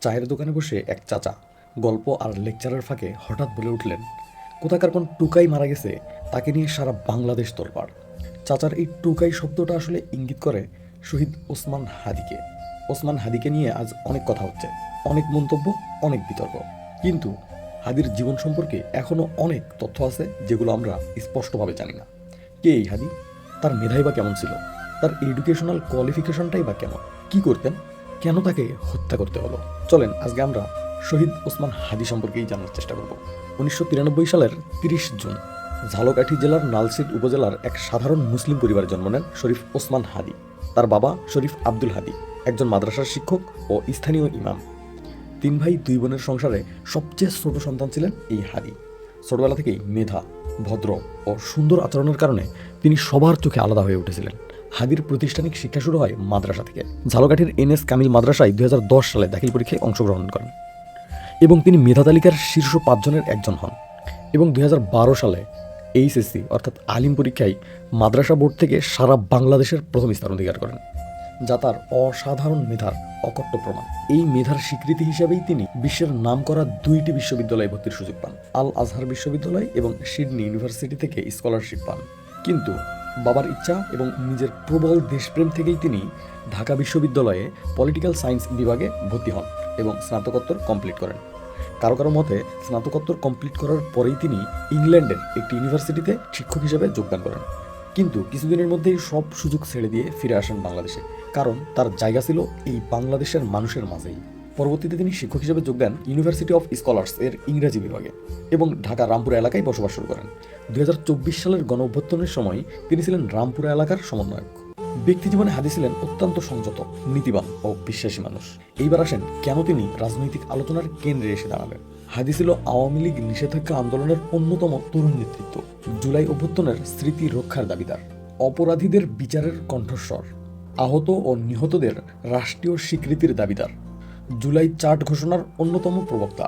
চায়ের দোকানে বসে এক চাচা গল্প আর লেকচারের ফাঁকে হঠাৎ বলে উঠলেন, কোথাকার কোন টুকাই মারা গেছে, তাকে নিয়ে সারা বাংলাদেশ তোলপাড়। চাচার এই টুকাই শব্দটা আসলে ইঙ্গিত করে শহীদ ওসমান হাদিকে। ওসমান হাদিকে নিয়ে আজ অনেক কথা হচ্ছে, অনেক মন্তব্য, অনেক বিতর্ক। কিন্তু হাদির জীবন সম্পর্কে এখনও অনেক তথ্য আছে যেগুলো আমরা স্পষ্টভাবে জানি না। কে এই হাদি? তার মেধাই বা কেমন ছিল? তার এডুকেশনাল কোয়ালিফিকেশনটাই বা কেমন? কি করতেন? কেন তাকে হত্যা করতে হলো? চলেন, আজকে আমরা শহীদ ওসমান হাদি সম্পর্কেই জানার চেষ্টা করব। উনিশশো তিরানব্বই সালের তিরিশ জুন, ঝালকাঠি জেলার নালসিট উপজেলার এক সাধারণ মুসলিম পরিবারে জন্ম নেন শরীফ ওসমান হাদি। তার বাবা শরীফ আব্দুল হাদি, একজন মাদ্রাসার শিক্ষক ও স্থানীয় ইমাম। তিন ভাই, দুই বোনের সংসারে সবচেয়ে ছোট সন্তান ছিলেন এই হাদি। ছোটবেলা থেকেই মেধা, ভদ্র ও সুন্দর আচরণের কারণে তিনি সবার চোখে আলাদা হয়ে উঠেছিলেন। হাদির প্রাতিষ্ঠানিক শিক্ষা শুরু হয় মাদ্রাসা থেকে। ঝালকাঠির এনএস কামিল মাদ্রাসায় দুই হাজার দশ সালে দাখিল পরীক্ষায় অংশগ্রহণ করেন এবং তিনি মেধা তালিকার শীর্ষ পাঁচজনের একজন হন এবং দুই হাজার বারো সালে এইচএসসি অর্থাৎ আলিম পরীক্ষায় মাদ্রাসা বোর্ড থেকে সারা বাংলাদেশের প্রথম স্থান অধিকার করেন, যা তার অসাধারণ মেধার অকট্ট প্রমাণ। এই মেধার স্বীকৃতি হিসেবেই তিনি বিশ্বের নাম করা দুইটি বিশ্ববিদ্যালয়ে ভর্তির সুযোগ পান, আল আজহার বিশ্ববিদ্যালয় এবং সিডনি ইউনিভার্সিটি থেকে স্কলারশিপ পান। কিন্তু বাবার ইচ্ছা এবং নিজের প্রবল দেশপ্রেম থেকেই তিনি ঢাকা বিশ্ববিদ্যালয়ে পলিটিক্যাল সায়েন্স বিভাগে ভর্তি হন এবং স্নাতকোত্তর কমপ্লিট করেন। কারও কারও মতে, স্নাতকোত্তর কমপ্লিট করার পরেই তিনি ইংল্যান্ডের একটি ইউনিভার্সিটিতে শিক্ষক হিসেবে যোগদান করেন। কিন্তু কিছুদিনের মধ্যেই সব সুযোগ ছেড়ে দিয়ে ফিরে আসেন বাংলাদেশে, কারণ তার জায়গা ছিল এই বাংলাদেশের মানুষের মাঝেই। পরবর্তীতে তিনি শিক্ষক হিসেবে যোগ দেন ইউনিভার্সিটি অফ স্কলার্স এর ইংরেজি বিভাগে এবং ঢাকা রামপুরা এলাকায় বসবাস শুরু করেন। দুই হাজার চব্বিশ সালের গণ অভ্যর্থনের সময় তিনি ছিলেন রামপুরা এলাকার সমন্বয়ক। ব্যক্তি জীবনে হাদি ছিলেন অত্যন্ত সংযত, নীতিবান ও বিশ্বাসী মানুষ। এইবার আসেন কেন তিনি রাজনৈতিক আলোচনার কেন্দ্রে এসে দাঁড়ালেন হাদি ছিল আওয়ামী লীগ নিষেধাজ্ঞা আন্দোলনের অন্যতম তরুণ নেতৃত্ব। জুলাই অভ্যুত্থানের স্মৃতি রক্ষার দাবিদার। অপরাধীদের বিচারের কণ্ঠস্বর। আহত ও নিহতদের রাষ্ট্রীয় স্বীকৃতির দাবিদার। জুলাই চার্ট ঘোষণার অন্যতম প্রবক্তা।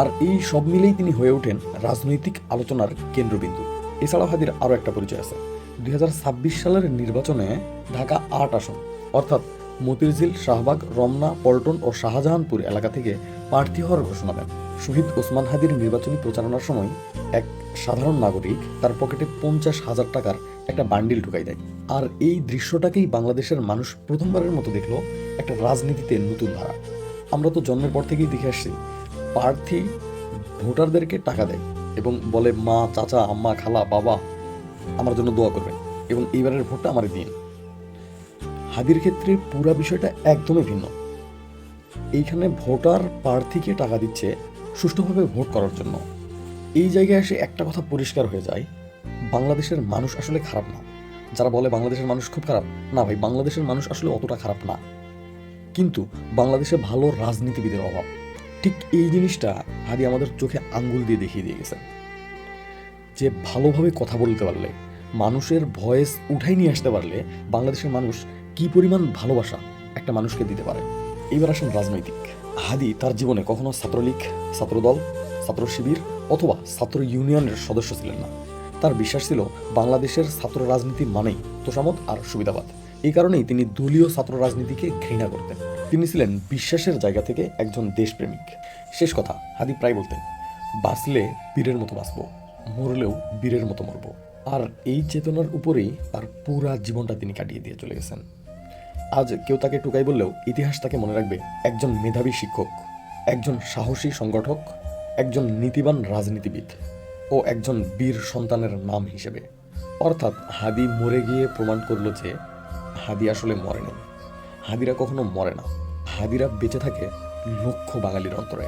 আর এই সব মিলেই তিনি হয়ে ওঠেন রাজনৈতিক আলোচনার কেন্দ্রবিন্দু। এছাড়াও হাদির আরও একটা পরিচয় আছে। দুই হাজার ছাব্বিশ সালের নির্বাচনে ঢাকা আট আসন, অর্থাৎ মতিরঝিল, শাহবাগ, রমনা, পল্টন ও শাহজাহানপুর এলাকা থেকে প্রার্থী হওয়ার ঘোষণা দেন। শহীদ ওসমান হাদির নির্বাচনী প্রচারণার সময় এক সাধারণ নাগরিক তার পকেটে পঞ্চাশ হাজার টাকার একটা বান্ডিল ঢুকাই দেয়। আর এই দৃশ্যটাকেই বাংলাদেশের মানুষ প্রথমবারের মতো দেখল একটা রাজনীতিতে নতুন ধারা। আমরা তো জন্মের পর থেকেই দেখে আসছি প্রার্থী ভোটারদেরকে টাকা দেয় এবং বলে, মা, চাচা, আম্মা, খালা, বাবা, আমার জন্য দোয়া করবেন। এবং এইবারের ভোটটা আমার দিন। হাদির ক্ষেত্রে পুরা বিষয়টা একদমই ভিন্ন। এইখানে ভোটার প্রার্থীকে টাকা দিচ্ছে সুষ্ঠুভাবে ভোট করার জন্য। এই জায়গায় এসে একটা কথা পরিষ্কার হয়ে যায়, বাংলাদেশের মানুষ আসলে খারাপ না। যারা বলে বাংলাদেশের মানুষ খুব খারাপ, না ভাই, বাংলাদেশের মানুষ আসলে অতটা খারাপ না। কিন্তু বাংলাদেশে ভালো রাজনীতিবিদের অভাব। ঠিক এই জিনিসটা হাদি আমাদের চোখে আঙ্গুল দিয়ে দেখিয়ে দিয়ে গেছেন যে ভালোভাবে কথা বলতে পারলে, মানুষের ভয়েস উঠাই নিয়ে আসতে পারলে বাংলাদেশের মানুষ কি পরিমাণ ভালোবাসা একটা মানুষকে দিতে পারে। এইবার আসেন রাজনৈতিক। হাদি তার জীবনে কখনো ছাত্রলীগ, ছাত্রদল, ছাত্র শিবির অথবা ছাত্র ইউনিয়নের সদস্য ছিলেন না। তার বিশ্বাস ছিল বাংলাদেশের ছাত্র রাজনীতি মানেই তোষামত আর সুবিধাবাদ। এই কারণেই তিনি দলীয় ছাত্র রাজনীতিকে ঘৃণা করতেন। তিনি ছিলেন বিশ্বাসের জায়গা থেকে একজন দেশপ্রেমিক। শেষ কথা হাদি প্রায় বলতেন, বাঁচলে বীরের মতো বাঁচবো, মরলেও বীরের মতো মরবো। আর এই চেতনার উপরেই তার পুরা জীবনটা তিনি কাটিয়ে দিয়ে চলে গেছেন। আজ কেউ তাকে টুকাই বললেও ইতিহাস তাকে মনে রাখবে একজন মেধাবী শিক্ষক, একজন সাহসী সংগঠক, একজন নীতিবান রাজনীতিবিদ ও একজন বীর সন্তানের নাম হিসেবে। অর্থাৎ হাদি মরে গিয়ে প্রমাণ করল যে হাদি আসলে মরেনি হাদিরা কখনো মরে না। হাদিরা বেঁচে থাকে লক্ষ বাঙালির অন্তরে।